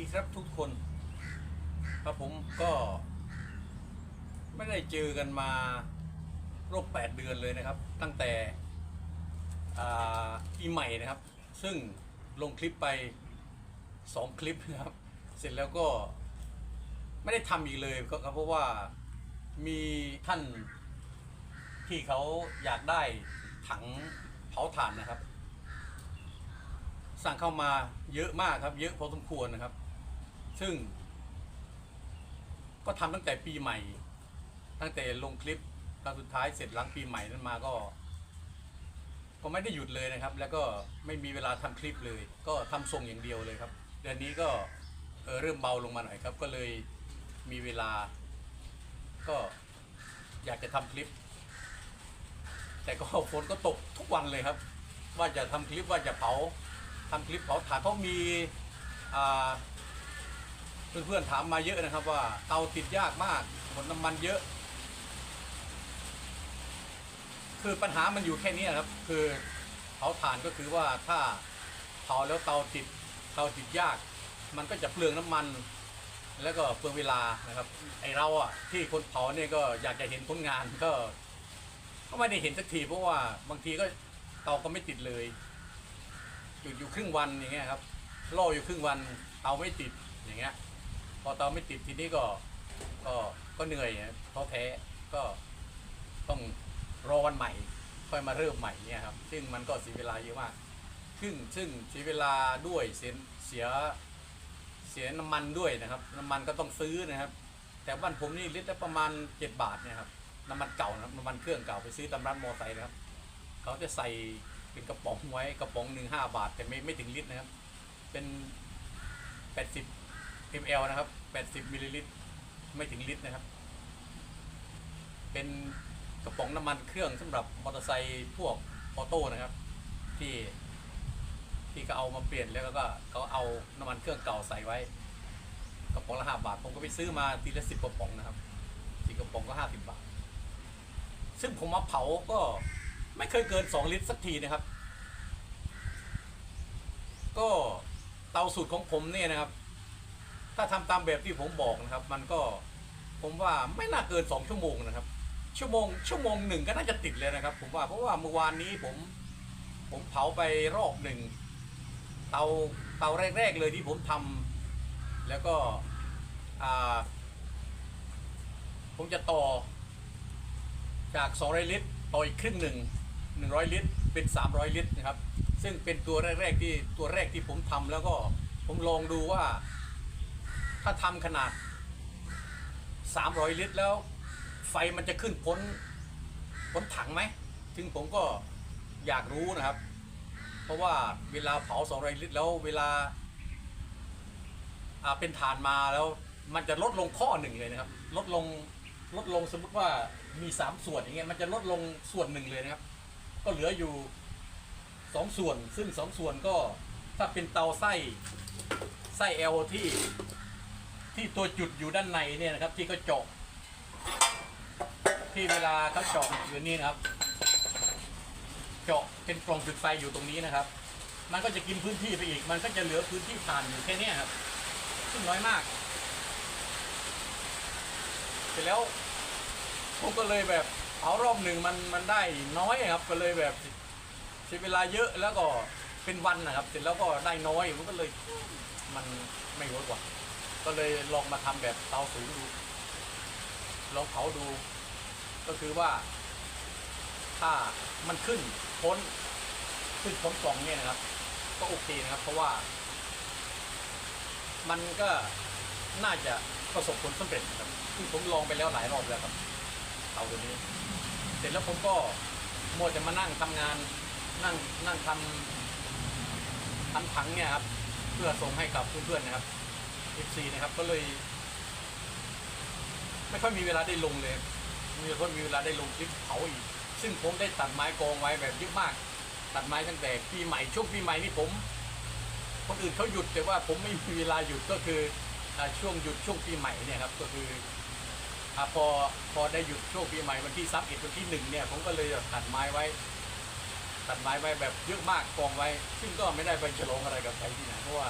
วัสดีครับทุกคนครับผมก็ ไม่ได้เจอกันมาโรคแปดเดือนเลยนะครับ ตั้งแต่อีใหม่นะครับ ซึ่งลงคลิปไปสองคลิปนะครับ เสร็จแล้วก็ไม่ได้ทำอีกเลยก็เพราะว่ามีท่านที่เขาอยากได้ถังเผาถ่านนะครับ สั่งเข้ามาเยอะมากครับ เยอะพอสมควรนะครับ ซึ่ง ก็ทำตั้งแต่ปีใหม่ ตั้งแต่ลงคลิปครั้งสุดท้ายเสร็จหลังปีใหม่นั้นมาก็ ก็ไม่ได้หยุดเลยนะครับ แล้วก็ไม่มีเวลาทำคลิปเลย ก็ทำทรงอย่างเดียวเลยครับ เดือนนี้ก็เออเริ่มเบาลงมาหน่อยครับ ก็เลยมีเวลา ก็อยากจะทำคลิป แต่ก็ฝนก็ตกทุกวันเลยครับ ว่าจะทำคลิปว่าจะเผาทำคลิปเผาถ่านเขามีอ่า เพื่อนๆถามมาเยอะนะครับว่าเตาติดยากมากหมดน้ำมันเยอะ คือปัญหามันอยู่แค่นี้ครับ คือเผาถ่านก็คือว่าถ้าเผาแล้วเตาติดเตาติดยาก มันก็จะเปลืองน้ำมัน แล้วก็เปลืองเวลานะครับ ไอเราอะที่คนเผาเนี่ยก็อยากจะเห็นผลงานก็ก็ไม่ได้เห็นสักทีเพราะว่าบางทีก็เตาก็ไม่ติดเลยหยุดอยู่ครึ่งวันอย่างเงี้ยครับล่ออยู่ครึ่งวันเตาไม่ติดอย่างเงี้ย พอเตาไม่ติดทีนี้ก็ ก็ก็เหนื่อยนะท้อแท้ก็ต้องรอวันใหม่ ค่อยมาเริ่มใหม่เนี่ยครับ ซึ่งมันก็เสียเวลาเยอะมากซึ่งซึ่งเสียเวลาด้วยเสียเสียเสียน้ำมันด้วยนะครับน้ำมันก็ต้องซื้อนะครับ แต่บ้านผมนี่ลิตรประมาณเจ็ดบาทเนี่ยครับน้ำมันเก่านะครับน้ำมันเครื่องเก่าไปซื้อตามร้านมอไซค์นะครับ เขาจะใส่เป็นกระป๋องไว้กระป๋องหนึ่งห้าบาท แต่ไม่ไม่ถึงลิตรนะครับ เป็นแปดสิบ ml นะครับแปดสิบมิลลิลิตรไม่ถึงลิตรนะครับ เป็นกระป๋องน้ำมันเครื่องสำหรับมอเตอร์ไซค์พวกออโต้นะครับ ที่ที่ก็เอามาเปลี่ยนแล้วก็เขาเอาน้ำมันเครื่องเก่าใส่ไว้ กระป๋องละห้าบาท ผมก็ไปซื้อมาทีละสิบกระป๋องนะครับสีกระป๋องก็ห้าสิบบาท ซึ่งผมมาเผาก็ไม่เคยเกินสองลิตรสักทีนะครับ ก็เตาสูตรของผมเนี่ยนะครับ ถ้าทำตามแบบที่ผมบอกนะครับ มันก็ผมว่าไม่น่าเกินสองชั่วโมงนะครับ ชั่วโมงชั่วโมงหนึ่งก็น่าจะติดเลยนะครับ ผมว่าเพราะว่าเมื่อวานนี้ผม ผมเผาไปรอบหนึ่งเตาเตาแรก ๆ เลยที่ผมทำแล้วก็ผมจะต่อ จาก 200 ลิตรต่ออีกครึ่งหนึ่ง100 ลิตร เป็น 300 ลิตรนะครับ ซึ่งเป็นตัวแรกๆที่ตัวแรกที่ผมทำแล้วก็ผมลองดูว่า ถ้าทำขนาด 300 ลิตรแล้ว ไฟมันจะขึ้นพ้นพ้นถังไหมซึ่งผมก็อยากรู้นะครับ เพราะว่าเวลาเผา200ลิตรแล้วเวลาเป็นฐานมาแล้วมันจะลดลงข้อหนึ่งเลยนะครับ ลดลงลดลงสมมติว่ามีสามส่วนอย่างเงี้ยมันจะลดลงส่วนหนึ่งเลยนะครับ ก็เหลืออยู่สองส่วน ซึ่งสองส่วนก็ถ้าเป็นเตาไส้ไส้ L ที่ ที่ตัวจุดอยู่ด้านในเนี่ยนะครับ ที่เขาเจาะที่เวลาเขาเจาะอยู่นี่นะครับ เจาะเป็นกล่องจุดไฟอยู่ตรงนี้นะครับ มันก็จะกินพื้นที่ไปอีก มันก็จะเหลือพื้นที่ผ่านอยู่แค่นี้ครับ ซึ่งน้อยมาก เสร็จแล้วผมก็เลยแบบเอารอบหนึ่งมันมันได้น้อยครับ ก็เลยแบบใช้เวลาเยอะแล้วก็เป็นวันนะครับ เสร็จแล้วก็ได้น้อยมันก็เลยมันไม่เวิร์กว่า ก็เลยลองมาทำแบบเตาสูงดูลองเผาดู ก็คือว่า ถ้ามันขึ้นพ้นขึ้นพ้นกล่องเนี่ยนะครับ ก็โอเคนะครับ เพราะว่า มันก็น่าจะประสบผลสำเร็จนะครับซึ่งผมลองไปแล้วหลายรอบแล้วครับ เตาตัวนี้ เสร็จแล้วผมก็มัวจะมานั่งทำงาน นั่งนั่งทำทำถังเนี่ยครับ เพื่อส่งให้กับเพื่อนๆนะครับ FC นะครับ ก็เลย ไม่ค่อยมีเวลาได้ลงเลยมีคนมีเวลาได้ลงคลิปเผาอีก ซึ่งผมได้ตัดไม้กองไว้แบบเยอะมาก ตัดไม้ตั้งแต่ปีใหม่ช่วงปีใหม่นี่ผม คนอื่นเขาหยุดแต่ว่าผมไม่มีเวลาหยุดก็คืออช่วงหยุดช่วงปีใหม่เนี่ยครับก็คืออพอพอได้หยุดช่วงปีใหม่วันที่ซับเอ็ดวันที่หนึ่งเนี่ยผมก็เลยตัดไม้ไว้ ตัดไม้ไว้แบบเยอะมากกองไว้ ซึ่งก็ไม่ได้ไปฉลองอะไรกับใครที่ไหนเพราะว่า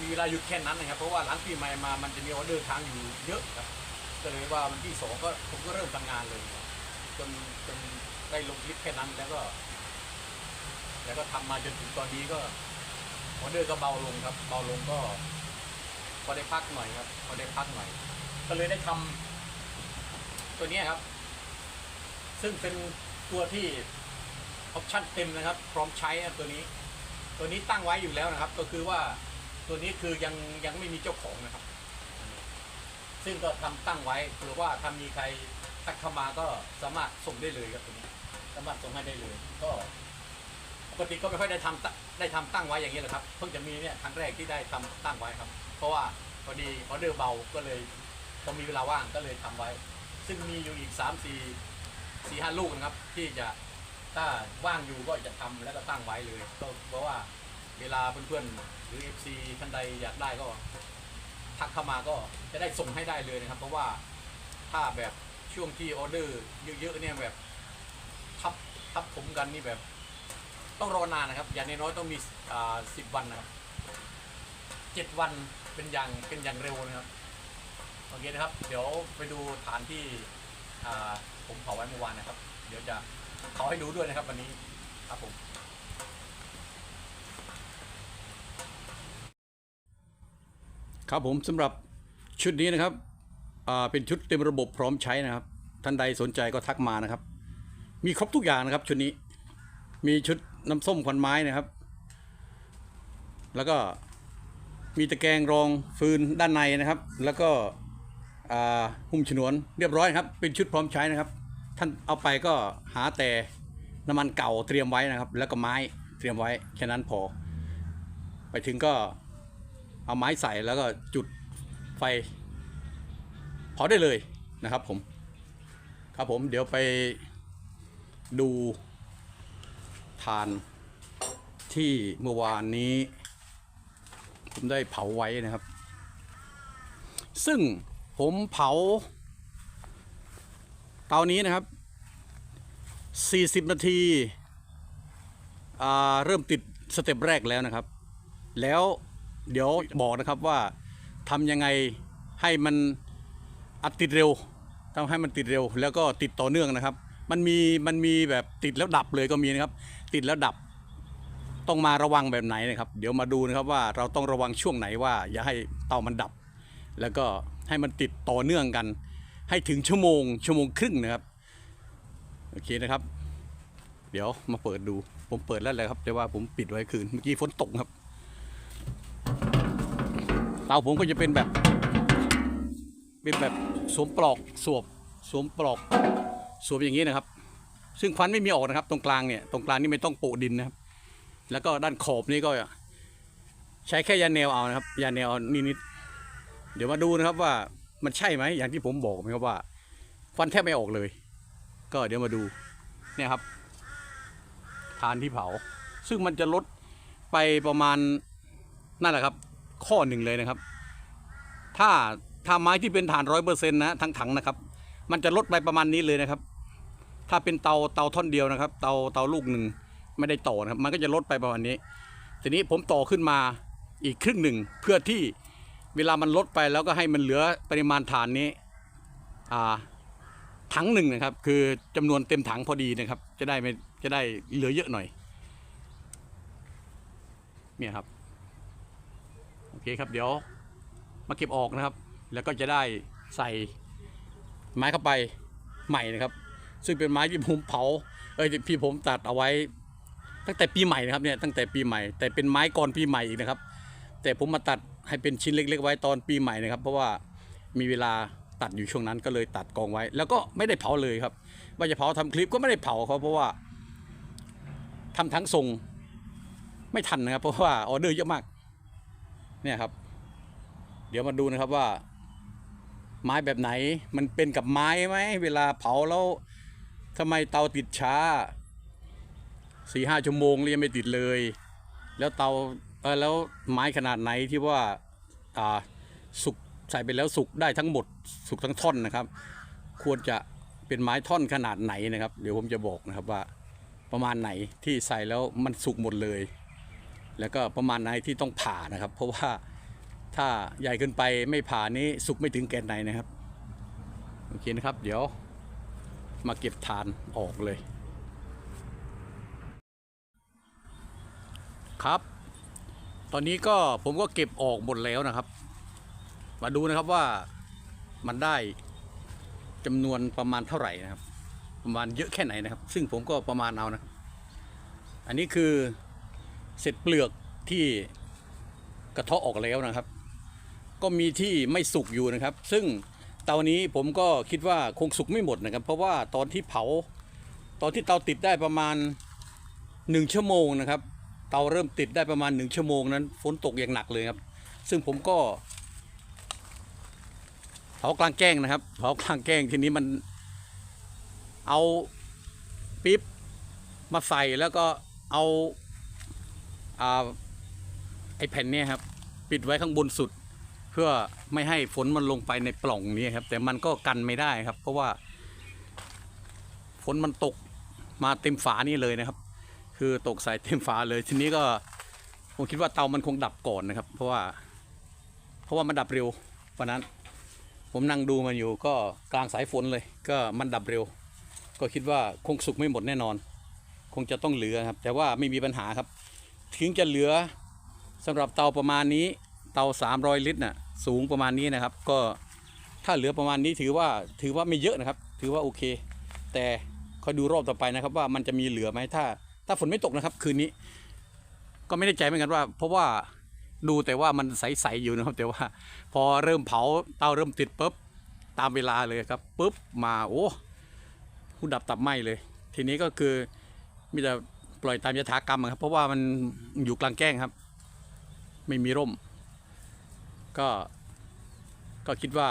มีเวลาหยุดแค่นั้นนะครับ เพราะว่าหลังปีใหม่มามันจะมีออเดอร์ค้างอยู่เยอะครับก็เลยว่าวันที่สองก็ผมก็เริ่มทำงานเลยจนจนได้ลงคลิปแค่นั้นแล้วก็ แล้วก็ทำมาจนถึงตอนนี้ก็ออเดอร์ก็เบาลงครับ เบาลงก็พอได้พักหน่อยครับพอได้พักหน่อย ก็เลยได้ทำตัวนี้ครับ ซึ่งเป็นตัวที่ออปชั่นเต็มนะครับ พร้อมใช้ตัวนี้ ตัวนี้ตั้งไว้อยู่แล้วนะครับ ก็คือว่า ตัวนี้คือยังยังไม่มีเจ้าของนะครับ ซึ่งก็ทำตั้งไว้เผื่อว่าถ้ามีใครทักเข้ามาก็สามารถส่งได้เลยครับตัวนี้สามารถส่งให้ได้เลย ก็ปกติก็ไม่ค่อยได้ทำตได้ทำตั้งไว้อย่างนี้แหละครับเพิ่งจะมีเนี่ยครั้งแรกที่ได้ทำตั้งไว้ครับ เพราะว่าพอดีออเดอร์เบาก็เลยพอมีเวลาว่างก็เลยทำไว้ ซึ่งมีอยู่อีกสามสี่สี่ห้าลูกนะครับ ที่จะถ้าว่างอยู่ก็จะทำแล้วก็ตั้งไว้เลยก็เพราะว่า เวลาเพื่อนๆหรือ FC ท่านใดอยากได้ก็ทักเข้ามาก็จะได้ส่งให้ได้เลยนะครับ เพราะว่าถ้าแบบช่วงที่ออเดอร์เยอะๆเนี่ยแบบทับทับผมกันนี่แบบ ต้องรอนานนะครับ อย่างน้อยๆต้องมีอ่าสิบวันนะครับเจ็ดวันเป็นอย่างเป็นอย่างเร็วนะครับโอเคนะครับ เดี๋ยวไปดูฐานที่อ่าผมเผาไว้เมื่อวานนะครับ เดี๋ยวจะเผาให้ดูด้วยนะครับวันนี้ครับผม ครับผมสำหรับชุดนี้นะครับเป็นชุดเต็มระบบพร้อมใช้นะครับ ท่านใดสนใจก็ทักมานะครับ มีครบทุกอย่างนะครับ ชุดนี้มีชุดน้ำส้มควันไม้นะครับ แล้วก็มีตะแกรงรองฟืนด้านในนะครับ แล้วก็หุ้มฉนวนเรียบร้อยครับ เป็นชุดพร้อมใช้นะครับ ท่านเอาไปก็หาแต่น้ำมันเก่าเตรียมไว้นะครับ แล้วก็ไม้เตรียมไว้แค่นั้นพอ ไปถึงก็ เอาไม้ใส่แล้วก็จุดไฟเผาได้เลยนะครับผม ครับผมเดี๋ยวไปดูทานที่เมื่อวานนี้ ผมได้เผาไว้นะครับ ซึ่งผมเผา เตานี้นะครับ 40 นาทีเริ่มติดสเต็ปแรกแล้วนะครับ แล้ว เดี๋ยวบอกนะครับว่าทำยังไงให้มันอัดติดเร็วทำให้มันติดเร็ว แล้วก็ติดต่อเนื่องนะครับ มันมีมันมีแบบติดแล้วดับเลยก็มีนะครับ ติดแล้วดับ ต้องมาระวังแบบไหนนะครับ เดี๋ยวมาดูนะครับว่าเราต้องระวังช่วงไหนว่า อย่าให้เตามันดับ แล้วก็ให้มันติดต่อเนื่องกัน ให้ถึงชั่วโมง ชั่วโมงครึ่งนะครับโอเคนะครับ เดี๋ยวมาเปิดดู ผมเปิดแล้วแหละครับ แต่ว่าผมปิดไว้คืนเมื่อกี้ฝนตกครับ เตาผมก็จะเป็นแบบ เป็นแบบสวมปลอกสวบสวมปลอกสวมอย่างนี้นะครับ ซึ่งควันไม่มีออกนะครับ ตรงกลางเนี่ยตรงกลางนี่ไม่ต้องโปะดินนะครับ แล้วก็ด้านขอบนี่ก็ ใช้แค่ยาแนวเอานะครับยาแนวนิดๆเดี๋ยวมาดูนะครับว่ามันใช่ไหมอย่างที่ผมบอกไหมครับว่าควันแทบไม่ออกเลย ก็เดี๋ยวมาดูเนี่ยครับทานที่เผา ซึ่งมันจะลดไปประมาณนั่นแหละครับ ข้อหนึ่งเลยนะครับ ถ้าถ้าไม้ที่เป็นฐานร้อยเปอร์เซ็นต์นะทั้งถังนะครับ มันจะลดไปประมาณนี้เลยนะครับ ถ้าเป็นเตาเตาท่อนเดียวนะครับ เตาเตาลูกหนึ่งไม่ได้ต่อนะครับ มันก็จะลดไปประมาณนี้ ทีนี้ผมต่อขึ้นมาอีกครึ่งหนึ่งเพื่อที่เวลามันลดไปแล้วก็ให้มันเหลือปริมาณฐานนี้อ่าถังหนึ่งนะครับ คือจำนวนเต็มถังพอดีนะครับ จะได้ไม่จะได้เหลือเยอะหน่อยเนี่ยครับ เคครับเดี๋ยวมาเก็บออกนะครับ แล้วก็จะได้ใส่ไม้เข้าไปใหม่นะครับ ซึ่งเป็นไม้ที่ผมเผาเอ้ยที่ผมตัดเอาไว้ ตั้งแต่ปีใหม่นะครับเนี่ยตั้งแต่ปีใหม่ แต่เป็นไม้ก่อนปีใหม่อีกนะครับ แต่ผมมาตัดให้เป็นชิ้นเล็ก ๆ ไว้ตอนปีใหม่นะครับ เพราะว่ามีเวลาตัดอยู่ช่วงนั้นก็เลยตัดกองไว้ แล้วก็ไม่ได้เผาเลยครับ ว่าจะเผาทำคลิปก็ไม่ได้เผาเขาเพราะว่าทำทั้งทรงไม่ทันนะครับ เพราะว่าออเดอร์เยอะมาก เนี่ยครับ เดี๋ยวมาดูนะครับว่า ไม้แบบไหนมันเป็นกับไม้ไหมเวลาเผาแล้วทำไมเตาติดช้าสี่ห้าชั่วโมงแล้วยังไม่ติดเลย แล้วเตาเออแล้วไม้ขนาดไหนที่ว่าอ่าสุกใส่ไปแล้วสุกได้ทั้งหมดสุกทั้งท่อนนะครับ ควรจะเป็นไม้ท่อนขนาดไหนนะครับ เดี๋ยวผมจะบอกนะครับว่าประมาณไหนที่ใส่แล้วมันสุกหมดเลย แล้วก็ประมาณไหนที่ต้องผ่านะครับ เพราะว่าถ้าใหญ่เกินไปไม่ผ่านี้สุกไม่ถึงแกนในนะครับโอเคนะครับ เดี๋ยวมาเก็บฐานออกเลย ครับ ตอนนี้ก็ผมก็เก็บออกหมดแล้วนะครับ มาดูนะครับว่ามันได้จำนวนประมาณเท่าไหร่นะครับ ประมาณเยอะแค่ไหนนะครับ ซึ่งผมก็ประมาณเอานะ อันนี้คือ เศษเปลือกที่กระเทาะออกแล้วนะครับ ก็มีที่ไม่สุกอยู่นะครับ ซึ่งเตานี้ผมก็คิดว่าคงสุกไม่หมดนะครับ เพราะว่าตอนที่เผา ตอนที่เตาติดได้ประมาณหนึ่งชั่วโมงนะครับ เตาเริ่มติดได้ประมาณหนึ่งชั่วโมงนั้นฝนตกอย่างหนักเลยครับ ซึ่งผมก็เผากลางแจ้งนะครับเผากลางแจ้งทีนี้มันเอาปิ๊บมาใส่แล้วก็เอา อ่าไอแผ่นนี้ครับปิดไว้ข้างบนสุด เพื่อไม่ให้ฝนมันลงไปในปล่องนี้ครับ แต่มันก็กันไม่ได้ครับ เพราะว่า ฝนมันตกมาเต็มฝานี่เลยนะครับ คือตกใส่เต็มฝาเลย ทีนี้ก็ผมคิดว่าเตามันคงดับก่อนนะครับ เพราะว่า เพราะว่ามันดับเร็ววันนั้น ผมนั่งดูมันอยู่ก็กลางสายฝนเลย ก็มันดับเร็ว ก็คิดว่าคงสุกไม่หมดแน่นอน คงจะต้องเหลือครับ แต่ว่าไม่มีปัญหาครับ ถึงจะเหลือสำหรับเตาประมาณนี้ เตา 300 ลิตรน่ะสูงประมาณนี้นะครับ ก็ถ้าเหลือประมาณนี้ถือว่าถือว่าไม่เยอะนะครับ ถือว่าโอเค แต่คอยดูรอบต่อไปนะครับ ว่ามันจะมีเหลือไหมถ้า ถ้าฝนไม่ตกนะครับ คืนนี้ ก็ไม่ได้ใจเหมือนกันว่า เพราะว่าดูแต่ว่ามันใสๆอยู่นะครับแต่ว่า พอเริ่มเผาเตาเริ่มติดปุ๊บตามเวลาเลยครับปุ๊บมาโอ้ผู้ดับตับไหมเลย ทีนี้ก็คือมีแต่ ปล่อยตามยถากรรมครับ เพราะว่ามันอยู่กลางแจ้งครับ ไม่มีร่ม ก็ก็คิดว่า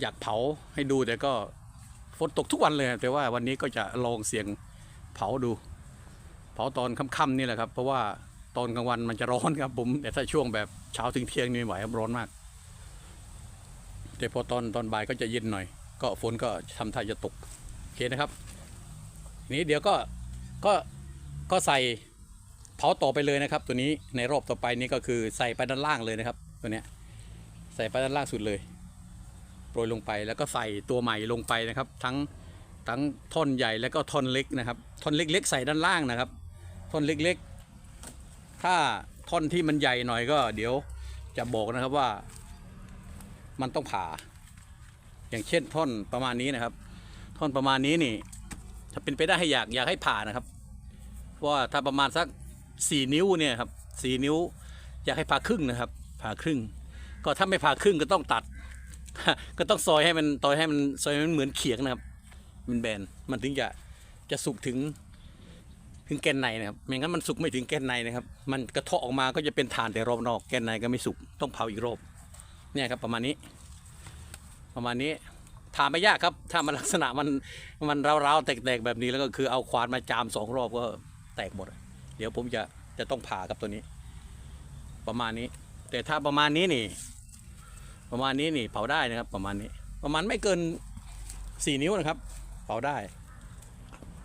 อยากเผาให้ดูแต่ก็ฝนตกทุกวันเลย แต่ว่าวันนี้ก็จะลองเสียงเผาดู เผาตอนค่ำๆนี่แหละครับ เพราะว่าตอนกลางวันมันจะร้อนครับผมแต่ถ้าช่วงแบบเช้าถึงเที่ยงนี่ไม่ไหวครับร้อนมาก แต่พอตอนตอนบ่ายก็จะเย็นหน่อย ก็ฝนก็ทำท่าจะตกโอเคนะครับ นี้เดี๋ยวก็ก็ ก็ใส่เผาต่อไปเลยนะครับ ตัวนี้ในรอบต่อไปนี้ก็คือใส่ไปด้านล่างเลยนะครับ ตัวเนี้ยใส่ไปด้านล่างสุดเลยโปรยลงไปแล้วก็ใส่ตัวใหม่ลงไปนะครับ ทั้งทั้งท่อนใหญ่แล้วก็ท่อนเล็กนะครับ ท่อนเล็ก ๆ ใส่ด้านล่างนะครับ ท่อนเล็กๆ ถ้าท่อนที่มันใหญ่หน่อยก็ เดี๋ยวจะบอกนะครับว่า มันต้องผ่า อย่างเช่นท่อนประมาณนี้นะครับ ท่อนประมาณนี้นี่ ถ้าเป็นไปได้ให้อยากอยากให้ผ่านะครับ ว่าถ้าประมาณสักสี่นิ้วเนี่ยครับสี่นิ้ว อยากให้ผ่าครึ่งนะครับ ผ่าครึ่ง ก็ถ้าไม่ผ่าครึ่งก็ต้องตัด ก็ต้องซอยให้มันซอยให้มันซอยให้มันเหมือนเขียงนะครับ มันแบนมันถึงจะจะสุกถึงถึงแกนในนะครับไม่งั้นมันสุกไม่ถึงแกนในนะครับ มันกระเทาะออกมาก็จะเป็นฐานแต่รอบนอกแกนในก็ไม่สุกต้องเผาอีกรอบเนี่ยครับประมาณนี้ ประมาณนี้ทาไม่ยากครับ ถ้ามันลักษณะมันมันร้าวๆแตกๆแบบนี้แล้วก็คือเอาควานมาจามสองรอบก็ แตกหมด เดี๋ยวผมจะจะต้องผ่าครับตัวนี้ ประมาณนี้ แต่ถ้าประมาณนี้นี่ ประมาณนี้นี่เผาได้นะครับ ประมาณนี้ ประมาณไม่เกินสี่นิ้วนะครับ เผาได้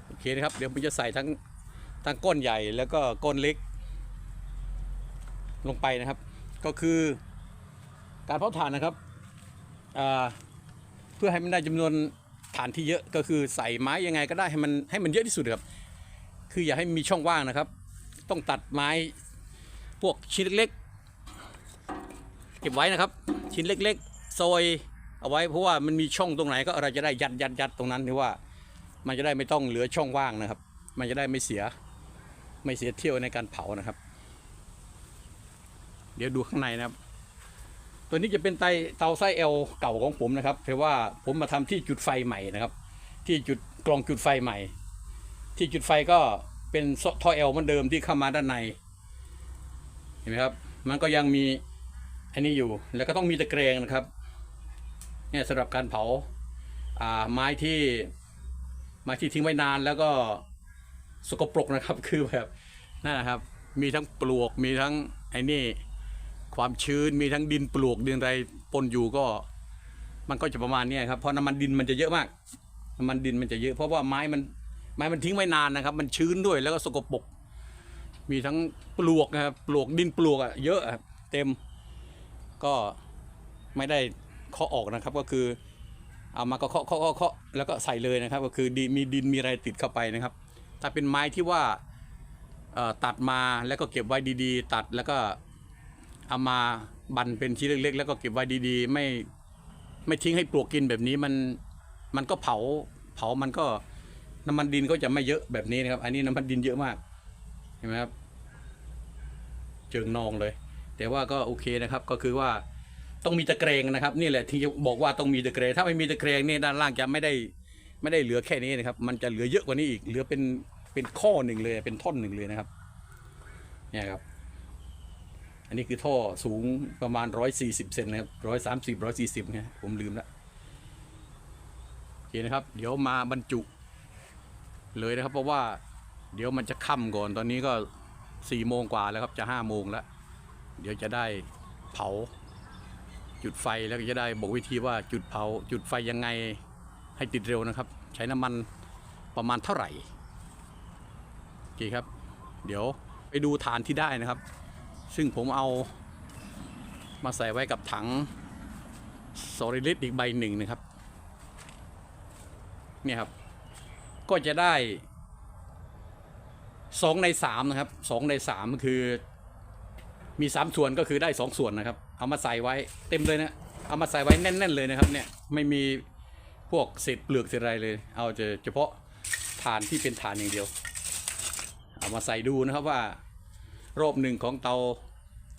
โอเคนะครับเดี๋ยวผมจะใส่ทั้งทั้งก้นใหญ่แล้วก็ก้นเล็ก ลงไปนะครับ ก็คือการเผาถ่านนะครับเพื่อให้มันได้จำนวนฐานที่เยอะก็คือใส่ไม้ยังไงก็ได้ให้มันให้มันเยอะที่สุดครับ คืออย่าให้มีช่องว่างนะครับ ต้องตัดไม้พวกชิ้นเล็กๆ เก็บไว้นะครับ ชิ้นเล็กๆซอยเอาไว้เพราะว่ามันมีช่องตรงไหนก็เราจะได้ยัดยัดยัดตรงนั้นที่ว่า มันจะได้ไม่ต้องเหลือช่องว่างนะครับ มันจะได้ไม่เสียไม่เสียเที่ยวในการเผานะครับ เดี๋ยวดูข้างในนะครับ ตัวนี้จะเป็นไตเตาไส้เอลเก่าของผมนะครับเพราะว่าผมมาทำที่จุดไฟใหม่นะครับ ที่จุดกลองจุดไฟใหม่ ที่จุดไฟก็เป็นท่อเอลเหมือนเดิมที่เข้ามาด้านใน เห็นไหมครับ มันก็ยังมีอันนี้อยู่ แล้วก็ต้องมีตะแกรงนะครับ เนี่ยสำหรับการเผาอ่าไม้ที่ไม้ที่ทิ้งไว้นานแล้วก็สกปรกนะครับ คือแบบนั่นนะครับ มีทั้งปลวก มีทั้งไอ้นี่ความชื้น มีทั้งดินปลวกดินอะไรปนอยู่ก็ มันก็จะประมาณนี้ครับ เพราะน้ำมันดินมันจะเยอะมาก น้ำมันดินมันจะเยอะ เพราะว่าไม้มัน ไม้มันทิ้งไว้นานนะครับ มันชื้นด้วยแล้วก็สกปรกมีทั้งปลวกนะครับปลวกดินปลวกอะเยอะอะเต็มก็ไม่ได้เคาะออกนะครับก็คือเอามาก็เคาะเคาะเคาะแล้วก็ใส่เลยนะครับ ก็คือดินมีดินมีอะไรติดเข้าไปนะครับ ถ้าเป็นไม้ที่ว่าตัดมาแล้วก็เก็บไว้ดีๆ ตัดแล้วก็เอามาบันเป็นชิ้นเล็กๆ แล้วก็เก็บไว้ดีๆ ไม่ไม่ทิ้งให้ปลวกกินแบบนี้มันมันก็เผาเผามันก็ น้ำมันดินก็จะไม่เยอะแบบนี้นะครับ อันนี้น้ำมันดินเยอะมากเห็นไหมครับเจิงนองเลย แต่ว่าก็โอเคนะครับก็คือว่าต้องมีตะเกรงนะครับ นี่แหละที่บอกว่าต้องมีตะเกรงถ้าไม่มีตะเกรงนี่ด้านล่างจะไม่ได้ไม่ได้เหลือแค่นี้นะครับ มันจะเหลือเยอะกว่านี้อีกเหลือเป็นเป็นข้อหนึ่งเลยเป็นท่อนหนึ่งเลยนะครับเนี่ยครับ อันนี้คือท่อสูงประมาณร้อยสี่สิบเซนนะครับร้อยสามสิบร้อยสี่สิบเนี่ยผมลืมละโอเคนะครับ เดี๋ยวมาบรรจุ เลยนะครับ เพราะว่าเดี๋ยวมันจะค่ำก่อนตอนนี้ก็สี่โมงกว่าแล้วครับจะห้าโมงแล้วเดี๋ยวจะได้เผา จุดไฟแล้วก็จะได้บอกวิธีว่าจุดเผา จุดไฟยังไงให้ติดเร็วนะครับ ใช้น้ำมันประมาณเท่าไหร่โอเคครับ เดี๋ยวไปดูฐานที่ได้นะครับ ซึ่งผมเอามาใส่ไว้กับถังโซลิลิตอีกใบหนึ่งนะครับ เนี่ยครับ ก็จะได้สองในสามนะครับสองในสามคือ มีสามส่วนก็คือได้สองส่วนนะครับ เอามาใส่ไว้เต็มเลยนะเอามาใส่ไว้แน่น ๆ เลยนะครับ เนี่ยไม่มีพวกเศษเปลือกเศษอะไรเลย เอาเฉเฉพาะฐานที่เป็นฐานอย่างเดียว เอามาใส่ดูนะครับว่ารอบหนึ่งของเตา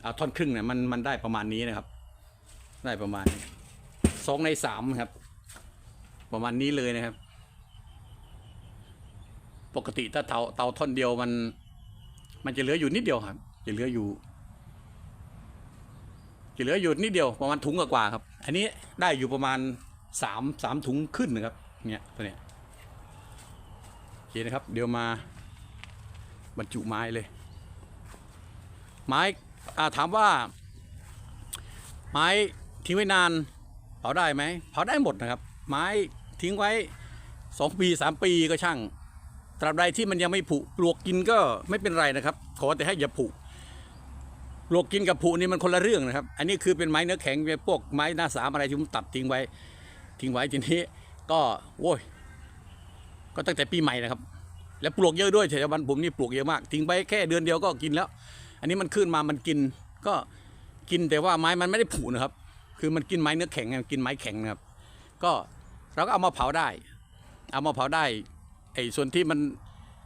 เอาท่อนครึ่งเนี่ยมันมันได้ประมาณนี้นะครับ ได้ประมาณสองในสามครับ ประมาณนี้เลยนะครับ ปกติถ้าเตาเตาท่อนเดียวมัน มันจะเหลืออยู่นิดเดียวครับ จะเหลืออยู่ จะเหลืออยู่นิดเดียวประมาณถุงกว่าครับ อันนี้ได้อยู่ประมาณสามสามถุงขึ้นนะครับเนี่ยตัวเนี้ยโอเคนะครับ เดี๋ยวมาบรรจุไม้เลย ไม้ถามว่า ไม้ทิ้งไว้นานเผาได้ไหมเผาได้หมดนะครับ ไม้ทิ้งไว้สองปีสามปีก็ช่าง ตราบใดที่มันยังไม่ผุปลวกกินก็ไม่เป็นไรนะครับ ขอแต่ให้อย่าผุปลวกกินกับผุนี่มันคนละเรื่องนะครับ อันนี้คือเป็นไม้เนื้อแข็งเป็นพวกไม้หน้าสามอะไรที่ผมตัดทิ้งไว้ ทิ้งไว้ทีนี้ ก็โว้ยก็ตั้งแต่ปีใหม่นะครับ แล้วปลวกเยอะด้วยแถวบ้านผมนี่ปลวกเยอะมาก ทิ้งไปแค่เดือนเดียวก็กินแล้ว อันนี้มันขึ้นมามันกิน ก็กินแต่ว่าไม้มันไม่ได้ผุนะครับ คือมันกินไม้เนื้อแข็งไงกินไม้แข็งนะครับ ก็เราก็เอามาเผาได้ เอามาเผาได้ ไอ้ส่วนที่มัน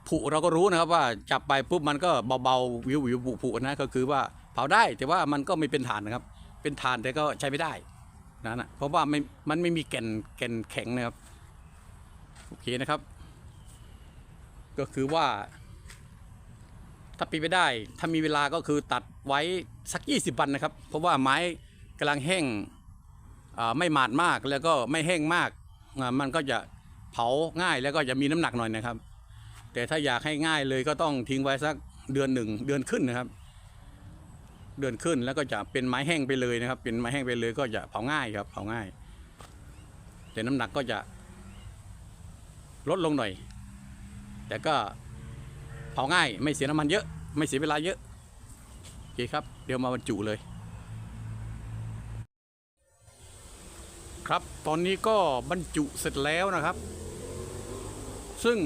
ผุเราก็รู้นะครับว่าจับไปปุ๊บมันก็เบาๆวิววิวผุผุนะก็คือว่าเผาได้แต่ว่ามันก็ไม่เป็นฐานนะครับ เป็นฐานแต่ก็ใช้ไม่ได้นั่นนะเพราะว่าไม่มันไม่มีแก่นแก่นแข็งนะครับโอเคนะครับ ก็คือว่า ถ้าปีนไปได้ ถ้ามีเวลาก็คือตัดไว้สัก 20 วันนะครับ เพราะว่าไม้กำลังแห้งไม่หมาดมากแล้วก็ไม่แห้งมากมันก็จะ เผาง่ายแล้วก็จะมีน้ำหนักหน่อยนะครับ แต่ถ้าอยากให้ง่ายเลยก็ต้องทิ้งไว้สักเดือนหนึ่งเดือนขึ้นนะครับ เดือนขึ้นแล้วก็จะเป็นไม้แห้งไปเลยนะครับ เป็นไม้แห้งไปเลยก็จะเผาง่ายครับเผาง่าย แต่น้ำหนักก็จะลดลงหน่อย แต่ก็เผาง่ายไม่เสียน้ำมันเยอะ ไม่เสียเวลาเยอะโอเคครับ เดี๋ยวมาบรรจุเลย ครับ ตอนนี้ก็บรรจุเสร็จแล้วนะครับ ซึ่ง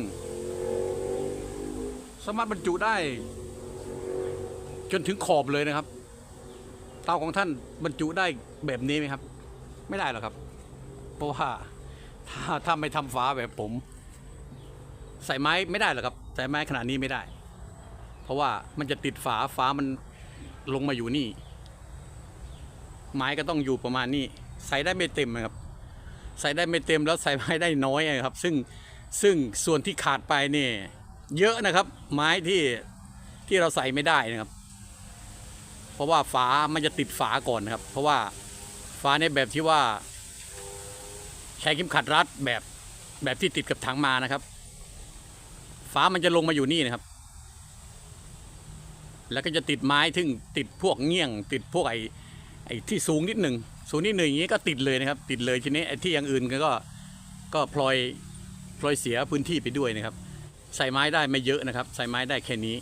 สามารถบรรจุได้ จนถึงขอบเลยนะครับ เตาของท่านบรรจุได้แบบนี้ไหมครับ ไม่ได้หรอกครับ เพราะว่าถ้าถ้าไม่ทำฝาแบบผม ใส่ไม้ไม่ได้หรอกครับ ใส่ไม้ขนาดนี้ไม่ได้ เพราะว่ามันจะติดฝาฝามันลงมาอยู่นี่ ไม้ก็ต้องอยู่ประมาณนี้ ใส่ได้ไม่เต็มนะครับ ใส่ได้ไม่เต็มแล้วใส่ไม้ได้น้อยนะครับ ซึ่งซึ่งส่วนที่ขาดไปนี่เยอะนะครับ ไม้ที่ที่เราใส่ไม่ได้นะครับ เพราะว่าฝามันจะติดฝาก่อนนะครับ เพราะว่าฝาในแบบที่ว่า ใช้เข็มขัดรัดแบบแบบที่ติดกับถังมานะครับฝามันจะลงมาอยู่นี่นะครับ แล้วก็จะติดไม้ถึงติดพวกเงี้ยง ติดพวกไอ้ไอ้ที่สูงนิดหนึ่ง สูงนิดหนึ่งอย่างนี้ก็ติดเลยนะครับ ติดเลยทีนี้ที่อย่างอื่นก็ก็พลอยพลอยเสียพื้นที่ไปด้วยนะครับ ใส่ไม้ได้ไม่เยอะนะครับ ใส่ไม้ได้แค่นี้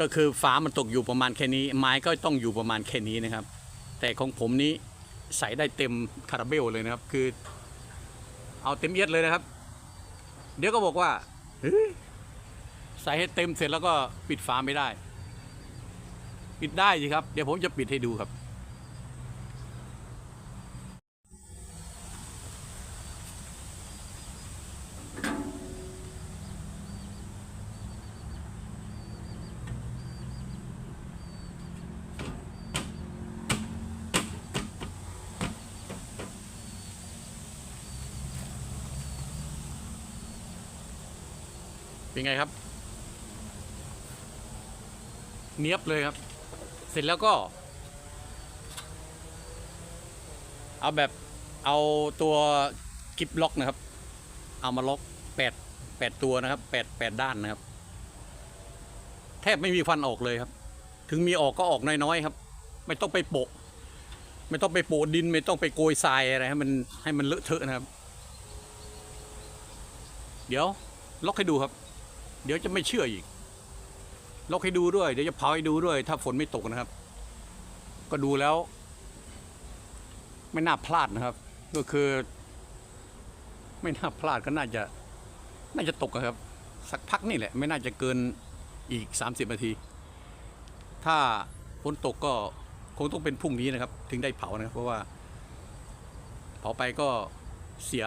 ก็คือฝามันตกอยู่ประมาณแค่นี้ ไม้ก็ต้องอยู่ประมาณแค่นี้นะครับ แต่ของผมนี้ใส่ได้เต็มคาราเบลเลยนะครับ คือ เอาเต็มเอียดเลยนะครับ เดี๋ยวก็บอกว่าใส่ให้เต็มเสร็จแล้วก็ปิดฝาไม่ได้ ปิดได้สิครับ เดี๋ยวผมจะปิดให้ดูครับ เป็นไงครับ เนียบเลยครับ เสร็จแล้วก็ เอาแบบเอาตัวกิฟล็อกนะครับ เอามาล็อกแปดแปดตัวนะครับแปดแปดด้านนะครับ แทบไม่มีฟันออกเลยครับ ถึงมีออกก็ออกน้อยๆครับ ไม่ต้องไปโปะ ไม่ต้องไปโปะดิน ไม่ต้องไปโกยทรายอะไรให้มันให้มันเลอะเทอะนะครับ เดี๋ยวล็อกให้ดูครับ เดี๋ยวจะไม่เชื่ออีกล็อกให้ดูด้วย เดี๋ยวจะเผาให้ดูด้วย ถ้าฝนไม่ตกนะครับ ก็ดูแล้ว ไม่น่าพลาดนะครับ ก็คือ ไม่น่าพลาดก็น่าจะ น่าจะตกอะครับ สักพักนี่แหละ ไม่น่าจะเกินอีก 30นาที ถ้าฝนตกก็คงต้องเป็นพรุ่งนี้นะครับ ถึงได้เผานะครับ เพราะว่า เผาไปก็เสีย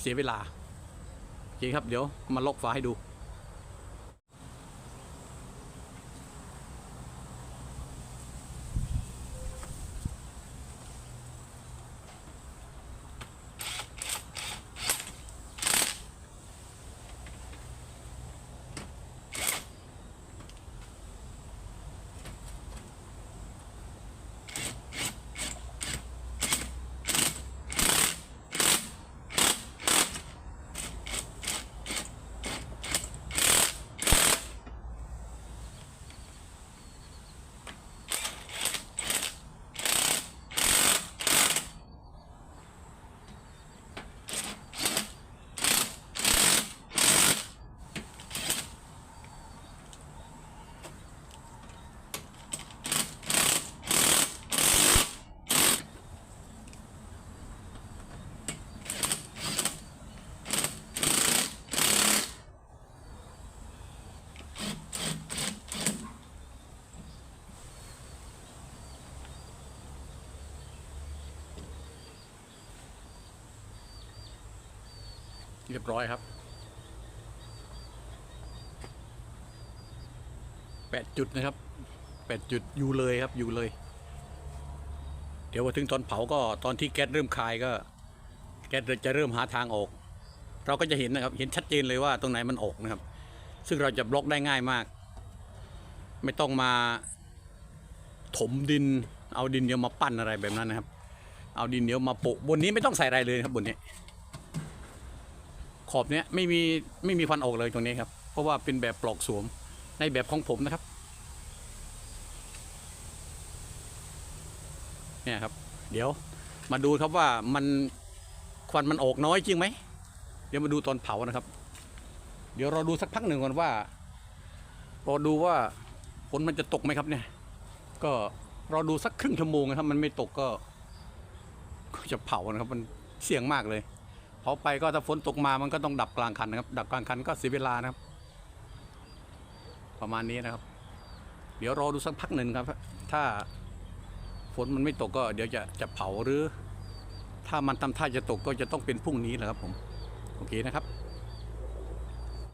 เสียเวลาโอเคครับ เดี๋ยวมาล็อกฝาให้ดู เรียบร้อยครับแปดจุดนะครับแปดจุดอยู่เลยครับอยู่เลย เดี๋ยวพอถึงตอนเผาก็ตอนที่แก๊สเริ่มคายก็ แก๊สจะเริ่มหาทางออก เราก็จะเห็นนะครับ เห็นชัดเจนเลยว่าตรงไหนมันออกนะครับ ซึ่งเราจะบล็อกได้ง่ายมาก ไม่ต้องมาถมดิน เอาดินเดียวมาปั้นอะไรแบบนั้นนะครับ เอาดินเดียวมาโปะบนนี้ไม่ต้องใส่อะไรเลยครับบนนี้ ขอบเนี้ยไม่มีไม่มีฟันออกเลยตรงนี้ครับ เพราะว่าเป็นแบบปลอกสวมในแบบของผมนะครับ เนี่ยครับ เดี๋ยวมาดูครับว่ามันควันมันออกน้อยจริงไหม เดี๋ยวมาดูตอนเผานะครับ เดี๋ยวเราดูสักพักหนึ่งก่อนว่าเรอดูว่าฝนมันจะตกไหมครับเนี่ย ก็เรอดูสักครึ่งชั่วโมงนะครับ มันไม่ตกก็ก็จะเผานะครับ มันเสี่ยงมากเลยาไปก็ถ้าฝนตกมามันก็ต้องดับกลางคันนะครับ ดับกลางคันก็เสียเวลานะครับ ประมาณนี้นะครับ เดี๋ยวรอดูสักพักหนึ่งครับ ถ้าฝนมันไม่ตกก็เดี๋ยวจะจะเผาหรือ ถ้ามันทำท่าจะตกก็จะต้องเป็นพรุ่งนี้แหละครับผม โอเคนะครับ